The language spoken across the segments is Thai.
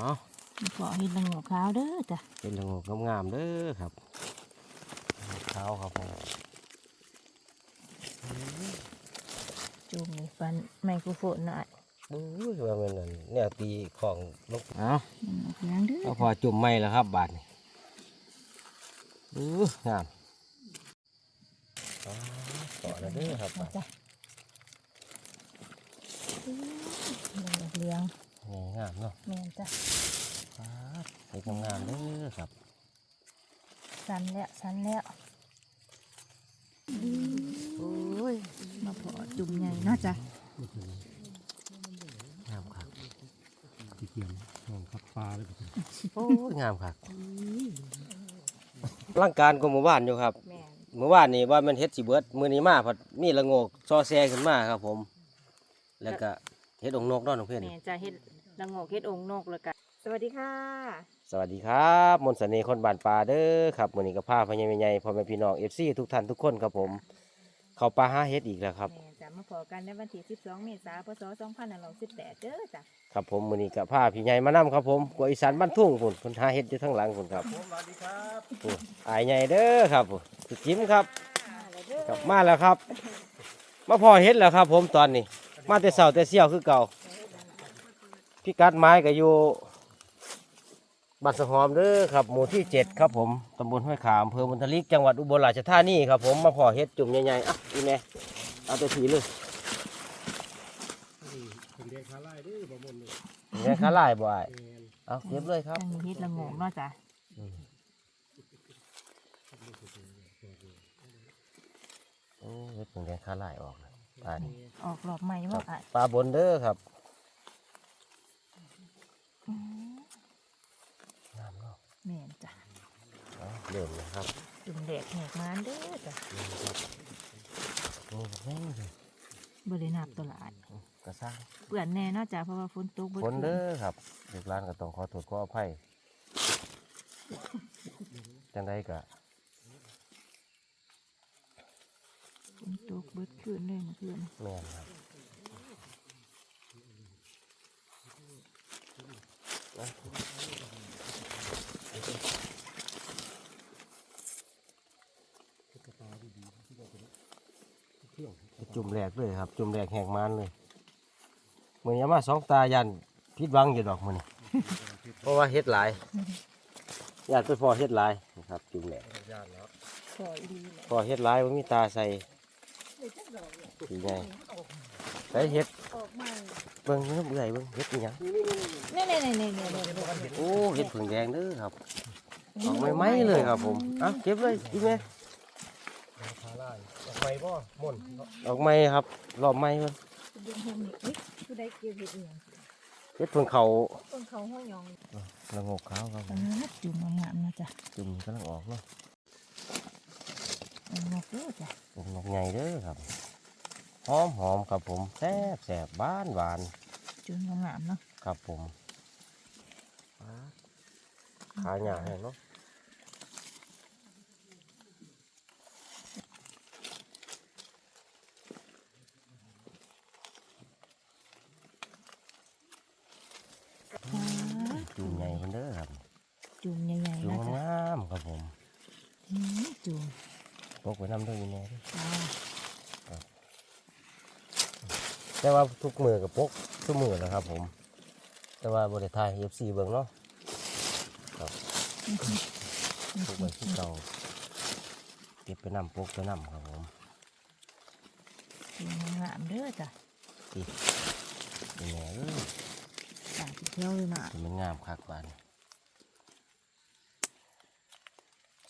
อ๋อขอเห็ดละโงกขาวเด้อจ้ะเป็นละโงกงามๆเด้อครับเท้าครับผมจูงนี่ปันไมโครโฟนหน่อยบู๊ยว่ามันนั่นเนี่ยตีของลกเอามันออกเหลืองเด้อเอาพอจุ่มไม่แล้วครับ บาทนี่อู้งามอ๋อต่อแล้วเด้อครับเอาจ้ะอื้อมันออกเหลือง นี่งามเนาะแม่นจ้ะครับเห็ดงามๆเด้อครับ สันแล้วสันแล้วโอ้ยมาพอจุ่มใหญ่เนาะจ้ะงามครับที่เกียมมองขับปลาเลยโอ้ยงามครับร่างการก็หมู่บ้านอยู่ครับแม่นเมื่อวานนี้ว่ามันเฮ็ดสิเบิดมื้อนี้มาพัดมีละโงกซอแซขึ้นมาครับผม แล้วก็เฮ็ดองค์นกเนาะน้องเพื่อนแม่นจะเฮ็ด ละโงกเฮ็ดองค์นกแล้วกันสวัสดีค่ะสวัสดีครับมนต์เสน่ห์คนบ้านป่าเด้อครับมื้อนี้ก็พาพ่อใหญ่แม่ใหญ่พ่อแม่พี่น้อง FC ทุกท่านทุกคนครับผม เข้าป่าหาเฮ็ดอีกแล้วครับ แม่นจะมาพอกันในวันที่ 12 เมษายน พศ 2518เด้อจ้ะครับผมมื้อนี้ก็พาพี่ใหญ่มานํครับผมกวอีสานบ้านทุ่งพุ่นเพิ่นหาเฮ็ดอยู่ข้างหลังพุ่นครับสวัสดีครับพุ่นอายใหญ่เด้อครับพุ่นพี่จิ๋มครับมาแล้วเด้อกลับมาแล้วครับ มาพอเฮ็ดแล้วครับ ผมตอนนี้ มาแต่เช้าแต่เสี้ยวคือเก่า พี่กัดไม้ก็อยู่บ้านสะหอมเด้อครับ หมู่ที่เจ็ดครับผมตำบลห้วยขามอำเภอบุญทลิกจังหวัดอุบลราชธานีครับผมมาพอเฮ็ดจุ่มใหญ่ๆอะอีแม่เอาแต่ถีเลยนี่เป็นเด็กขาไล่ด้วยบ่มนเลยแม่ขาลายบ่อ้ายแมนเอาเก็บเลยครับจังมีเฮ็ดละโงกเนาะจ้ะโอ้เฮ็ดเป็นแดงขาลายออกนะปลานี่ออกรอบใหม่บ่อะปลาบนเด้อครับ งามเนาะแม่นจ้ะเอาเริ่มเลยครับจุ่มแดดแหกมานเด้อจ้ะโอ้แม่งเลยบ่ได้นับตัวหลายกระซ่างเปื่อนแน่เนาะจ้ะเพราะว่าฝนตกเบิดคนคืนเด้อครับเด็กร้านก็ต้องขอโทษขออภัยจังไดก็ฝนตกเบิดคืนเลยเมื่อคืน แม่นครับ จุ่มแรกเลยครับ จุ่มแรกแหกมันเลยมือนี้มาสองตายันพิษบังอยู่ดอกมือนี้เพราะว่าเฮ็ดหลายญาติไปพอเฮ็ดหลายนะครับ จุ่มแรกญาติแล้วสวยดีแหละพอเฮ็ดหลายมันมีตาใส่สีไงใส่เฮ็ดออกมาเบิ่งเนื้อเบื่อยเบิ่งเฮ็ดอีหยังเนี่ยเนี่ยเนี่นี่นี่โอ้เฮ็ดผึ่งแดงเด้อครับออกไม่ไหมเลยครับผมอะเก็บเลยดีกไหมออกไปบ่มนออกไม่ครับรอบไม่มันดึงโฮมนี่เฮ้ยผู้ใดเกี่ยวเห็ดอีหยังเฮ็ดผึ่งเขาต้นเขาห้อยยองละงกขาวครับจุ่มงามนะจ๊ะจุ่มกำลังออกเนาะเอางอกเด้อจ้ะนกใหญ่เด้อครับหอมหอมครับผมแซ่บแซ่บบ้านหวานจุ่มงามเนาะ ครับผมขาหยาแห้งเนาะจุ่มใหญ่เพิ่นเด้อครับจุ่มใหญ่ๆจุ่นะมจ๊ะงามครับผมอืมจุ่มพกไว้นำด้วยแน่เด้ออ่าแต่ว่าทุกมือกับพกทุกมือนะครับผม แต่ว่าบริทายเอฟซีเบิ่งเนาะครับพกไว้ที่เก่าเก็บไปนำพกไปนำครับผมจุ่มงามๆเด้อจ้ะเป็นไงเอ้ยตาสีเขียวเลยนะมันงามคักบาน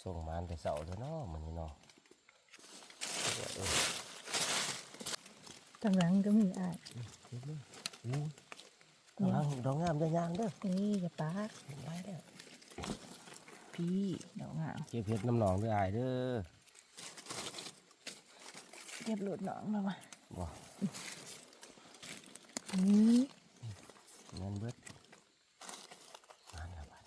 ส่งมานแต่เสาเลยเนาะมันนี่เนาะเออทางหลังก็มีอะเก็บเลยอู้กำลังดอกงามยางๆเด้อนี่อย่าปาดได้แล้วพี่ดอกงามเก็บเพชรน้ำหนองด้วยอายเด้อเรียบหลุดหนองแล้ววะบ่นี่เงินเบิดมานแล้วบาด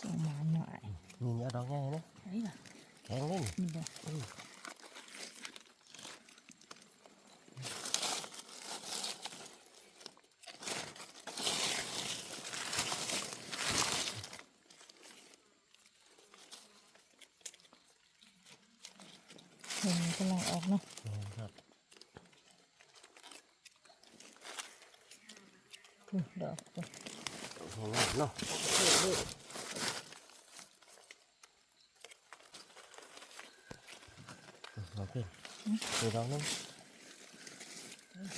ส่งมาหน่อยนี่เอาดอกใหญ่นะไอ้ล่ะแข็งเลยนี่นี่เด้อเป็นกำลังออกเนาะ ครับ อืมดอกตัว เห็นไหมเนาะโอเคดูดอกนึง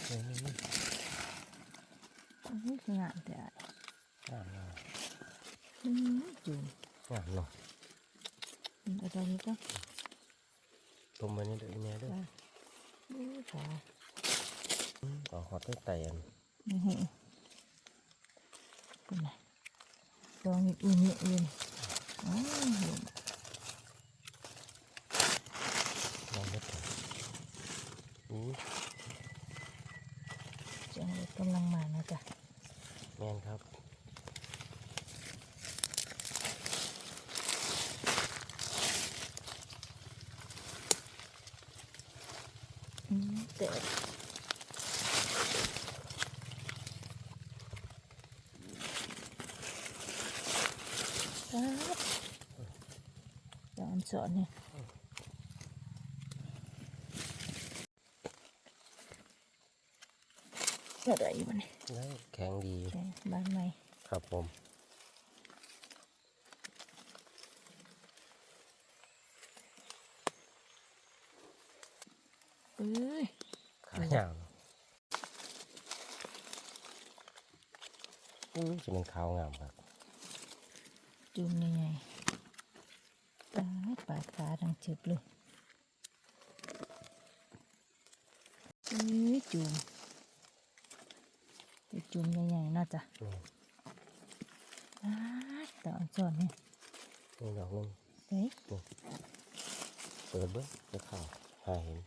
นี่นี่นี่อุ้ยงามแต่งามงามอืมจุ่มงามเนาะอืมเอาตอนนี้ก็ต้มไปนี่เด้ออีแม่เด้ออู้ขาอืมเอาหอดได้ไต่อันนี่เห็นเป็ นไงดองอีกอื่นอีกอื่นอ๋อเห็นลองเล็ดก่อนอู้จังเลยกำลังมานะจ๊ะแมนครับอืมแต่ครับ ดอกอันสอนเนี่ยอะไรอยู่มันนี่ได้แข็งดีแกงบ้านใหม่ ครับผมเอ้ยขายาวอู้จะเป็นขาวงามครับ จุ่มยังไงตาปาดขาดังเจ็บเลยเอ้ยจุ่มไปจุ่มใหญ่ๆน่าจะนี่ตาดตอนสอนเนี่ยนี่ดอกหนึงเฮ้ยเปิดเบิ้งจะข่าวหาเห็น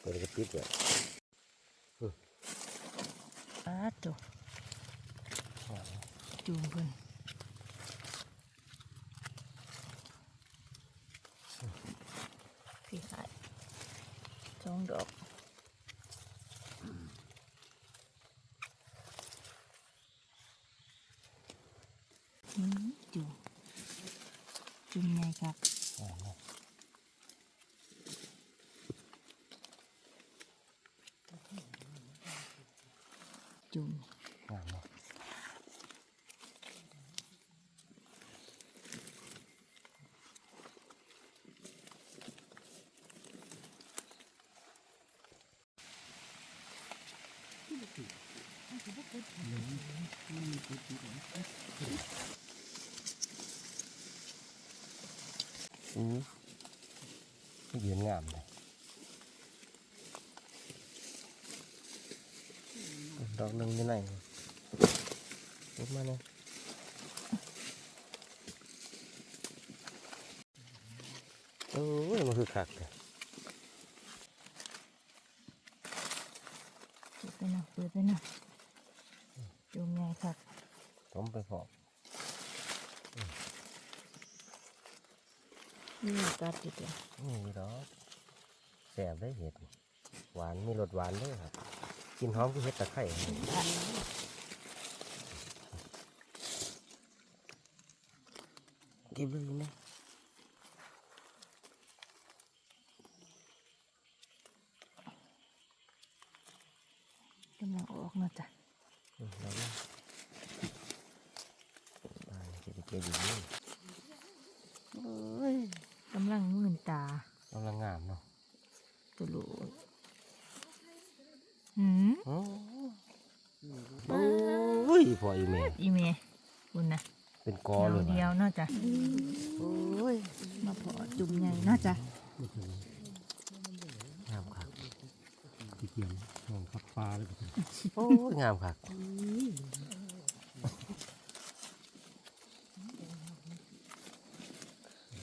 เปิดกระปิดไว้ตาดจุ่มจุ่มเพิ่นพี่หายส องดอกอืมจุ่มจุ่มไงครับจุ่ม งามเนาะ อือยืนงามเลยดอกหนึ่งอยู่ไหนลุกมาเนี่ยโอ้ยมันคือคักเลยเปิดไปหน่อยเปิดไปหน่อยจุ่มไงครับต้มไปพอ นี่กัดอยู่เดียวนี่ดอกแสบได้เห็ด หวานมีรสหวานด้วยครับ กินหอมคือเห็ดตะไคร้เก็บเลยนะ กำลังออกนะจ๊ะ อืมแล้วก็อ่าเก็บเก็บอยู่นี่ โอ้ยกำลังมื่นตากำลังงามเนาะ ตัวโหลดหืม โอ้ยพออีเมลอีเมคุณนะเป็นกอเดียวเลยเดียวว่ะเนาะจ๊ะโอ้ยมาพอจุ่มใหญ่เนาะจ๊ะงามคักที่เกียมลองขับปลาเลยโอ้ยงามคัก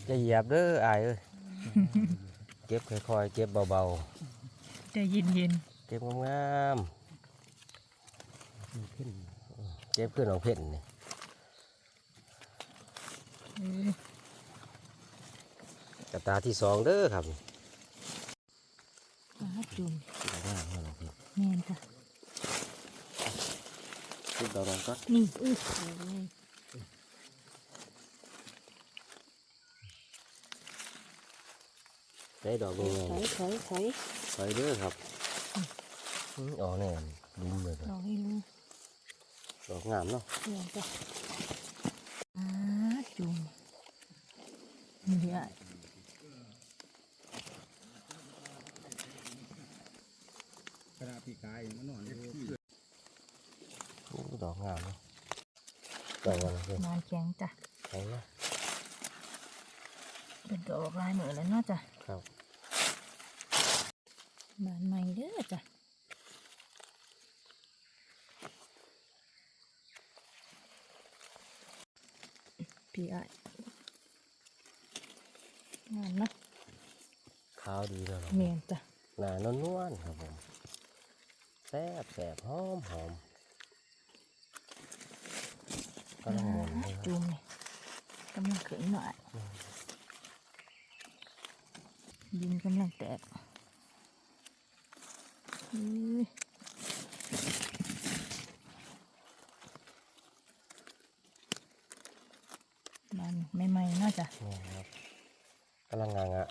จะเหยียบเด้ออายเอ้ยเก็บค่อยๆเก็บเบาใจเย็นเย็นๆ เก็บงามๆเก็บขึ้นของเพ่นนี่ๆเออกระตาที่สองเด้อครับปาดจุ่มงามมากเลยแม่นจ้ะคิดดอกนั้นก็นี่อุ้ยโอ้ยปได้ดอกถนี้อยไงถอยถอยไปเด้อครับ อืมอ๋อเนี่ยดุมเลยลองให้ลุงดอกงามเนาะเดี๋ยวจ้ะอ่าจุ่มนี่อะ กระดาษปีกายมันนอนอยู่ โอ้ดอกงามเนาะดอกอะไรเพื่อน นานแข็งจ้ะ ใช่เนาะ เป็นดอกลายเหมือนแล้วเนาะจ้ะ ครับ บานใหม่เด้อจ้ะ พี่อะงามเนาะขาวดีแล้วเนาะเมียนจ้ะหนานวลๆครับผมแซ่บแซ่บหอมหอมกำลังหมุนเลยครับจุ่มนี่กำลังขึ้นหน่อยดินกำลังแตกอุ้ยมันใหม่ๆเนาะจ้ะ นี่ครับกำลังงางะ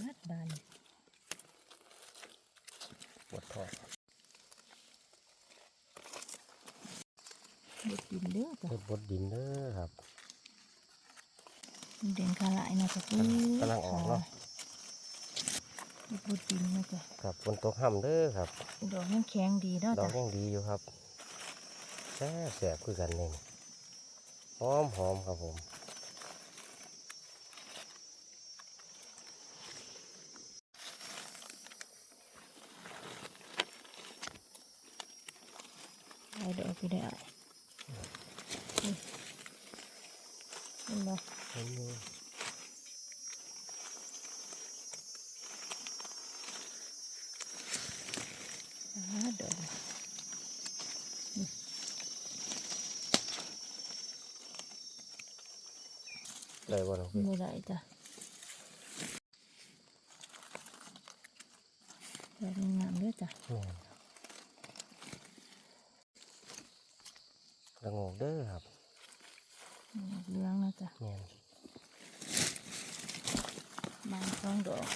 บาดบาน ปวดท้อง เด็ดดินเด้อจ้ะเฮ็ดบดดินเด้อครับ เด่นขาหลายเนาะจ้ะพี่กำลังออกเนาะเด็ดบดดินเนาะจ้ะครับฝนตกห่ำเด้อครับ ดอกยังแข็งดีเนาะดอกจ้ะยังดีอยู่ครับแซ่บแซ่บคือกันนี่หอมหอมครับผม เอาดอกพี่ได้อะนี่เห็นบ่ เห็นอยู่ อ่าดอกได้บ่น้องพี่ไม่ได้จ้ะดอกงามๆเด้อจ้ะ แม่นครับระโงกเด้อครับ เหลืองนะจ้ะ แม่น บานสองดอก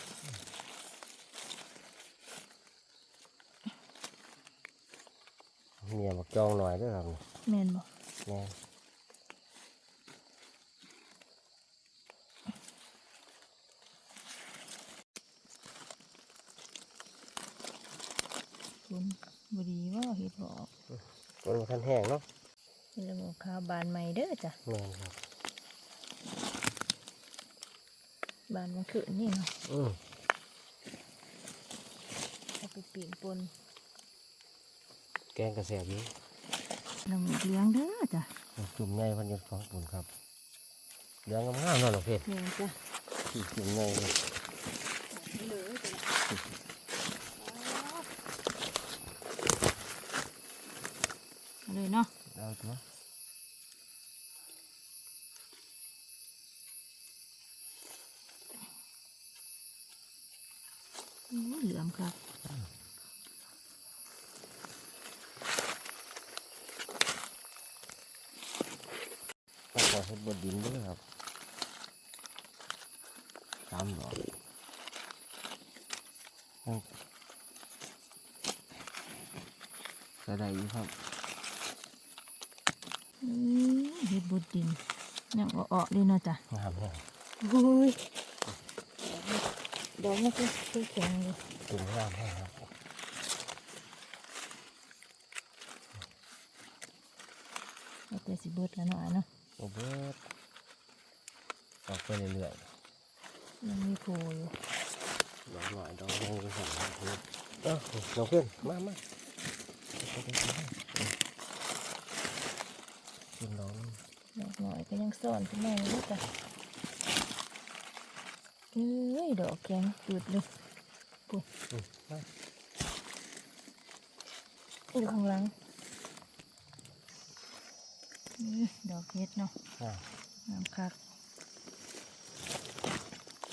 เมียบักจองหน่อยเด้อครับนี่ แม่นบ่ แม่น คุณบดีว่าเห็ดบอกฝนบ่ทันแห้งเนาะเป็นระบบข้าวบานใหม่เด้อจ้ะแม่นครับบานมันขืนนี่เนาะอืมเอาไปปีนปนแกงกระแสบอยู่น้ำเลี้ยงเด้อจ้ะจุ่มใหญ่เพันอยันฟองปุ่นครับเหลืองงามๆเนาะน้องเพชรแม่นจ้ะจุ่มใหญ่เลยเอา เลยเนาะเอาตัวอู้เหลือมครับต้องขอเฮ็ดบดดินด้วยครับสามดอกอืมใส่ได้อยู่ครับอื้อ เห็ดบดดินยังอ่อๆเลยเนาะจ้ะงามเลยโอ้ยดอกมันก็คือแข็งเลยจุ่มงามเลยครับเอาแต่สิเบิดแล้วเนาะอะเนาะโอเบิร์ตออกไปเรื่อยยังมีโผล่อยู่ๆดอกหน่อยดอกหนึงก็สองดอกเลยเอ้าน้องเพื่อนมามา กินดอกนึงดอกหน่อยก็ยังซ่อนขึ้นมาอยู่จ้ะเอ้ยดอกแข็งจุดเลยปุ๊บอืมมาอยู่ข้างหลังอื้อดอกเห็ดเนาะอ่าน้ำคัก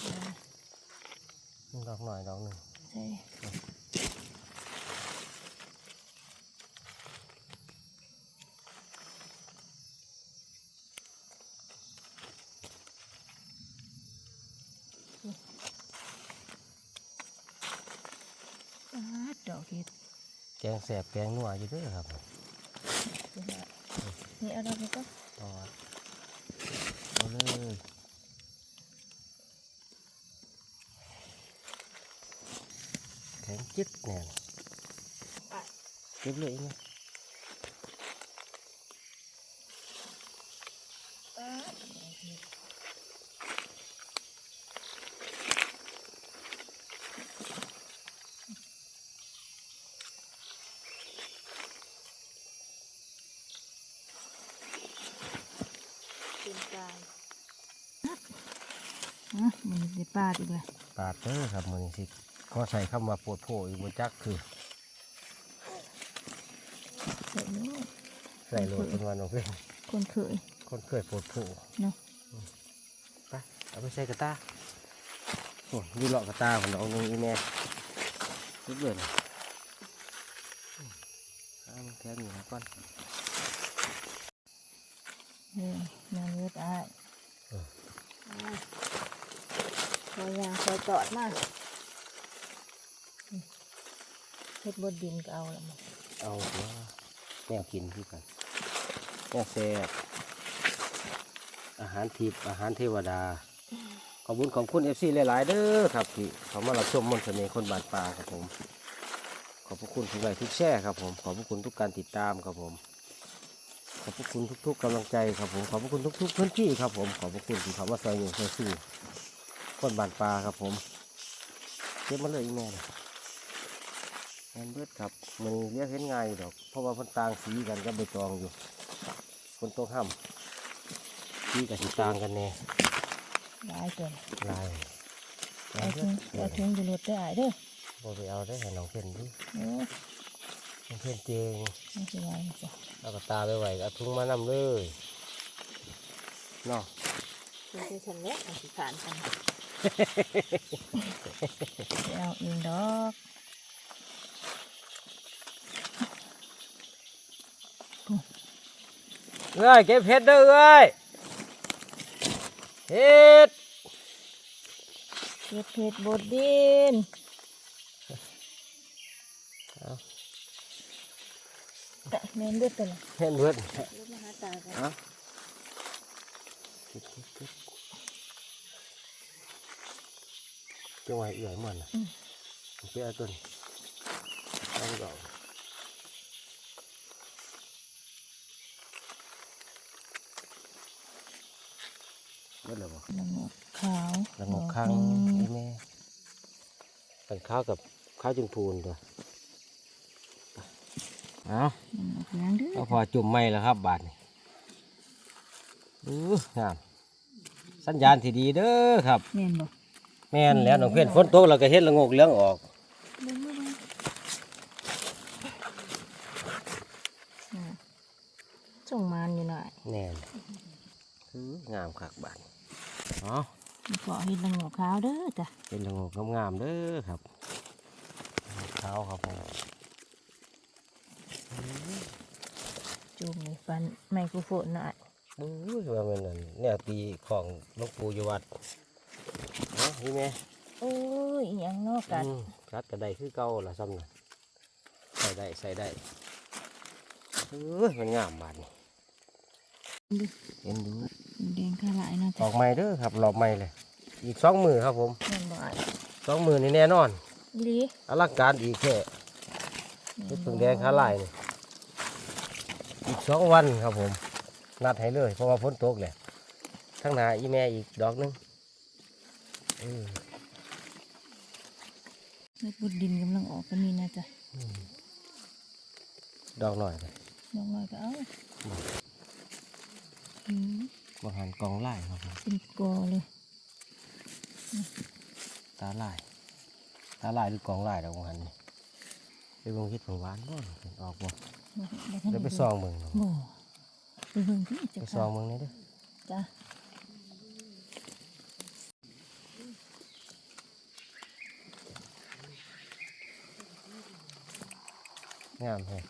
อ่าดอกหน่อยดอกหนึ่งใช่ กง แสบแกงนัวอยู่เด้วยครับนี่เอาเราไปก็ตอดเอาเลยแข็งจึ๊กแน่นเก็บเลยไหมเป็นกายอะมันได้ปลาดีกว่า ปาด เด้อครับมือนี้สิขอใส่คำว่าปวดโผอีกบนจักคือเสร็จแล้วใส่โหลดเป็นวันของเพื่อนคนเคยคนเคยปวดโผเนาะไปเอาไปใส่กระตาโอ้ยดูเลาะกระตาของเราหนึ่งอีแม่รุดเลยนะเอามันแค่นี้นะก่อนนี่นางเลือดอ้าย เออ คอยยางค อดมากเฮ็ดบดดินก็เอาละมั้งเอาเนาแนวกินที่กันแนวแซ่บอาหารทิพย์อาหารเทวดา ขอบคุณขอบคุณเอฟซีหลาย ๆ เด้อครับที่เขามารับชมมนต์เสน่ห์คนบานปลาครับผม ขอบพระคุณทุกไลค์ทุกแชร์ครับผม ขอบพระคุณทุกการติดตามครับผม ขอบพระคุณทุก ๆกำลังใจครับผม ขอบพระคุณทุก ๆ พื้นที่ครับผม ขอบพระคุณที่เขามาซอยหนึ่ซอยสี่ คนบานปลาครับผมเก็บมาเลยอีแม่เลยแอนเบิร์ดครับมันเรียกเห็นง่ายอยู่ดอก เพราะว่าเพันต่างสีกันก็ใบตองอยู่คนต้องห้ำสีกับสีต่างกันแน่ได้เกินลายเอาถุงเอาถุงอยู่รถได้อ้ายเด้อโบไปเอาได้เห็นน้องเพ่นดิโอ้น้องเพ่นเจงไม่ใช่ว่าจ้ะเอากระตาไปไหวเอาทุ่งมานำเลยเนาะคือคือฉันเนี้ยมันสิขานกัน เอาเองดอกเอ้ยเก็บเห็ดเด้อเอ้ยเห็ดเฮ็ดเฮ็ดบดดินเอาแต่แม่นเลือดตัวละเห็ดเบิดลูกมาหาตากันเอาเก็บเก็บเก็บ จังหวะเอื่อยมันน่ะเปียต้นเอาดอกเบิดแล้วบ่ละงกขาวละงกข้างดอกหนึ่นี่แม่เป็นข้าวกับข้าวจุนพูนตัวเอาละงกเหลืองเด้อเอาพอจุ่มไม่แล้วครับบาทนี่อู้งามสัญญาณที่ดีเด้อครับแม่นบ่ แม่นแล้วน้องเพื่อนฝนตกเราก็เห็นละงกเหลืองออกเบิ่งเบิ่งเบิ่งอ่าส่งมานอยู่หน่อยแน่นคืองามคักบาทอ๋อขอเฮ็ดละงกขาวเด้อจ้ะเป็นละงกงามๆเด้อครับเท้าครับผมจูงนี่ฟันไมโครโฟนหน่อยบู้ยว่ามันนั่นเนี่ยตีของหลวงปู่อยู่วัดเนาะนี่แม่โอ้ยอหยังเนอกกัดอืมกัดกระไดคือเก่าละซ้ำน่ะใส่ได้ใส่ได้เอ้ยมันงามบาดนี่เห็นดูแดงข้าหลายนะอจ้ะอกใหม่เด้อครับรอบใหม่เลย อีกสองมือครับผมแม่นบ่อ้ายสองมือนี่แน่นอนอีหลีอลังการอีกแค่เห็ดผึ่งแดงขาลายนี่อีกสองวันครับผม นัดให้เลย เพราะว่าฝนตกเลยข้างหน้าอีแม่อีกดอกหนึง เออเม็ดบดดินกำลังออกก็มีนะจ๊ะดอกหน่อยเลยน้องน้อยก็เอาอืมบางหันกองไล่ครับผมเป็นกอเลย ตาลายตาลายหรือกองลายดอกบางหันนี่ไปเบิ่งคิดผงหวานบ่ออกบ่บ่บ่ทันเดี๋ยวไปด้ซองเบิ่งเนาะบ่ไปเบิ่งที่จะไปซองเบิ่งนี่เด้อจ้ะ งามแฮะ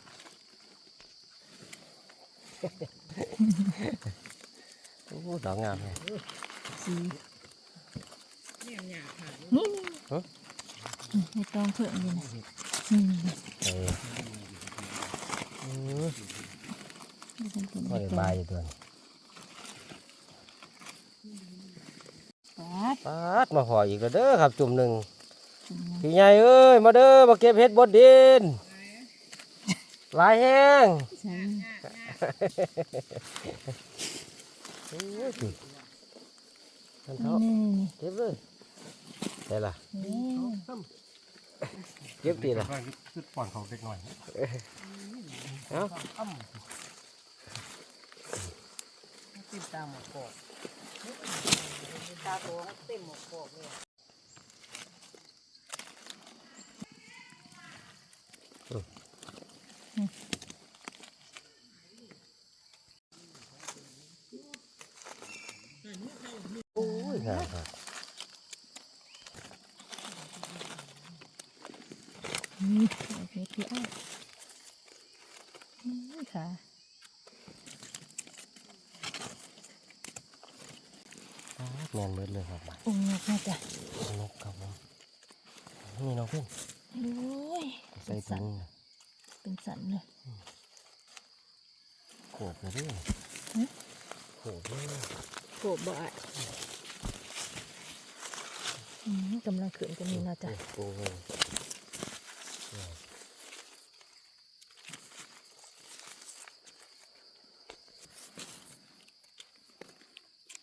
โอ้ดอกงามแฮะสีนี่นี่ฮะอืมไม่ต้องเพิ่มเลยนะอืมเอออืมนี่เป็นตัวพอได้บายอยู่ตัวนี้ปาดปาดมาพออีกแล้วเด้อครับจุ่มหนึ่งจุ่มหนึ่งพี่ใหญ่เอ้ย มาเด้อมาเก็บเห็ดบดดินห ลายแห้งใช่โอ้ยสินั่นเถาะนี่เก็บเลยได้ละนี่เก็บตีละว่าคือป่อนของเด็กหน่อยเอ้าติดตามหมดกอกตาโตเต็มหมกโกกเลย โอ้ยงามครับ นี่โอเคพี่อ้อยนี่ ค่ะปาดแมนเบิดเลยครับบัดองค์นกน่าจะนกครับผมนี่น้องเพิ่นโอ้ยใส่เป็นสัถุนงน่ะเป็นสันเลยโขกเลยเด้อโขกเลยโกบบ่อยอืมกำลังขึ้นกันนี่น่าจะโอ้โห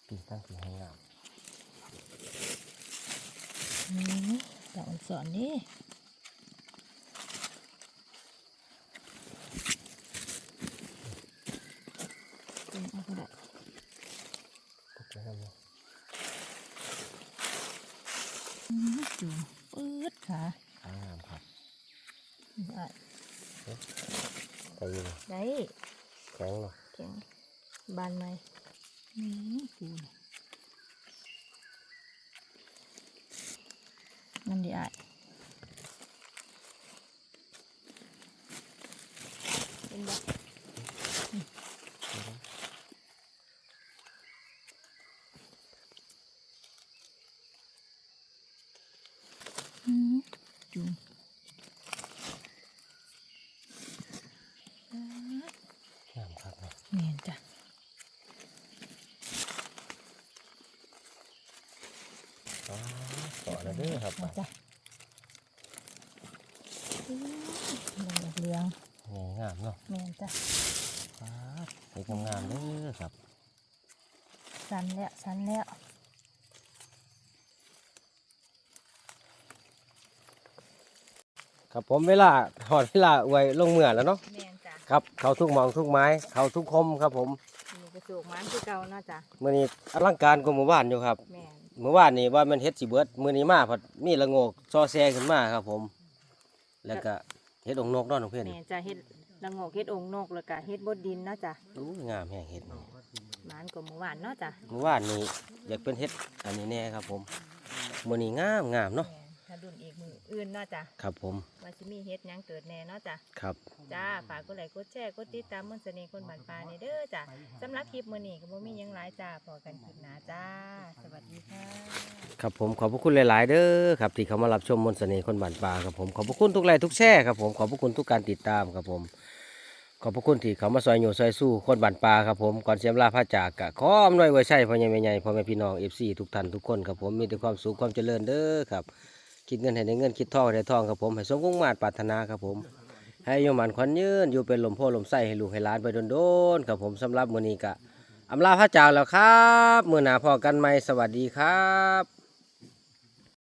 ปีตั้งสีให้งาม อืมด อกอักษรนี่อืมเอาก็ได้ตกแล้วครับอืมจุ่มปื๊ดค่ะขางามครับได้ไปอยู่ได้แข็งเนาะแข็งบานไหมอืมปูนนั่นดีอะเป็น บ่จุ่มงามครับเนาะเมียนจ้ะต่อแล้วเด้อครับมาจ้ะอือกเหลือง นี่งามเนาะเมียนจ้ะปาดเห็ดงามๆเด้อครับสันแล้วสันแล้วครับผมเวลาถอดเวลาอวยลงเมื่อแล้วเนาะเมียนจ้ะครับ เขาทุกหมองทุกไม้ เขาทุกคมครับผมมีกระสูกมันคือเก่าเนาะจ้ะมื่อนี้อลังการกว่าหมู่บ้านอยู่ครับแม่นเมื่อวานนี้ว่ามันเฮ็ดสิเบิดมื้อนี้มาพอดมีละโงกซอแซขึ้นมาครับผม แล้วก็ เฮ็ดองค์นกเนาะน้องเพื่อนแม่นจ้ะเฮ็ดละโงกเฮ็ดองค์นกแล้วก็เฮ็ดบดดินเนาะจ้ะอู้ยงามแฮงเฮ็ดนี่หมานกว่าเมื่อวานเนาะจ้ะเมื่อวานนี้อยากเป็นเฮ็ดอันนี้แน่ครับผมมื้อนี้งามงามเนาะแม่นถ้า ดุนอีกมืออื่นเนาะจ้ะครับผมว่าสิมีเฮ็ดหยังเกิดแน่เนาะจ้ะครับจ้าฝากกดไลค์กดแชร์กดติดตามมนต์เสน่ห์คนบ้านป่านี่เด้อจ้ะสำหรับคลิปมื้อนี้ก็บ่มีหยังหลายจ้าพอกันคลิปหน้าจ้า สวัสดีค่ะ ครับผมขอบพระคุณหลาย ๆ เด้อครับที่เขามารับชมมนต์เสน่ห์คนบ้านป่าครับผมขอบพระคุณทุกไลค์ทุกแชร์ครับผมขอบพระคุณทุกการติดตามครับผม ขอบพระคุณที่เขามาซอยโยซอยสู้คนบ้านป่าครับผมก่อนเสียมลาพระจากกะขออำนวยไว้ใช่พ่อใหญ่แม่ใหญ่พ่อแม่พี่น้องเอฟซีทุกท่านทุกคนครับผมมีแต่ความสุขความเจริญเด้อครับ คิดเงินให้ได้เงินคิดทองให้ได้ทองครับผมให้สมคงมาตรปรารถนาครับผม ให้โยมันขวัญยืนอยู่เป็นลมโพลมไส้ให้ลูกให้หลานไปโดนๆครับผมสำหรับมื้อนี้กะอำลาพระจาแล้วครับมื้อหน้าพอกันใหม่สวัสดีครับ